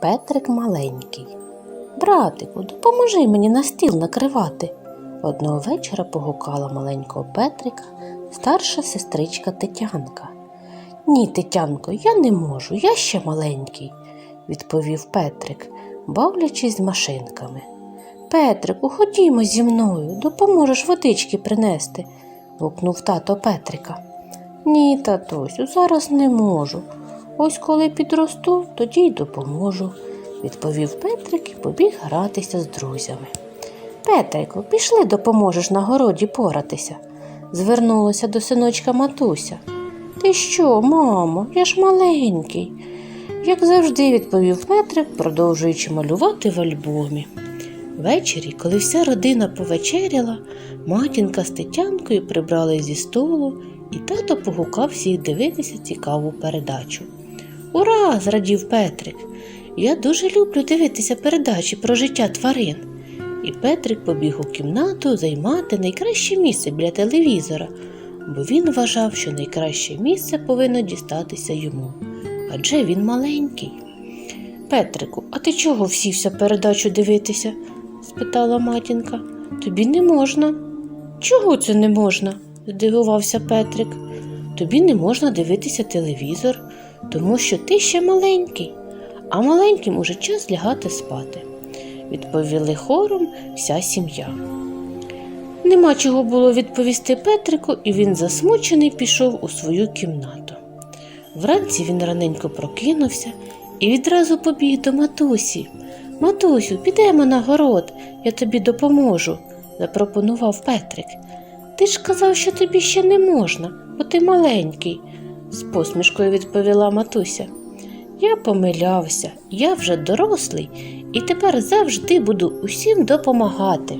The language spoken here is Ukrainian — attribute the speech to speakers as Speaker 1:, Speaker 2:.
Speaker 1: Петрик маленький. Братику, допоможи мені на стіл накривати. Одного вечора погукала маленького Петрика старша сестричка Тетянка. Ні, Тетянко, я не можу, я ще маленький, відповів Петрик, бавлячись з машинками. Петрику, ходімо зі мною, допоможеш водички принести, гукнув тато Петрика. Ні, татусю, зараз не можу. Ось коли підросту, тоді й допоможу, відповів Петрик і побіг гратися з друзями. Петрику, пішли допоможеш на городі поратися, звернулася до синочка матуся. Ти що, мамо, я ж маленький, як завжди відповів Петрик, продовжуючи малювати в альбомі. Ввечері, коли вся родина повечеряла, матінка з Тетянкою прибрали зі столу, і тато погукав всіх дивитися цікаву передачу. Зрадів Петрик. Я дуже люблю дивитися передачі про життя тварин. І Петрик побіг у кімнату займати найкраще місце біля телевізора, бо він вважав, що найкраще місце повинно дістатися йому, адже він маленький. Петрику, а ти чого всівся передачу дивитися? спитала матінка. Тобі не можна. Чого це не можна? здивувався Петрик. Тобі не можна дивитися телевізор, тому що ти ще маленький, а маленьким уже час лягати спати, відповіли хором вся сім'я. Нема чого було відповісти Петрику, і він засмучений пішов у свою кімнату. Вранці він раненько прокинувся і відразу побіг до матусі. Матусю, підемо на город, я тобі допоможу, запропонував Петрик. Ти ж казав, що тобі ще не можна, бо ти маленький, з посмішкою відповіла матуся. Я помилявся, я вже дорослий і тепер завжди буду усім допомагати.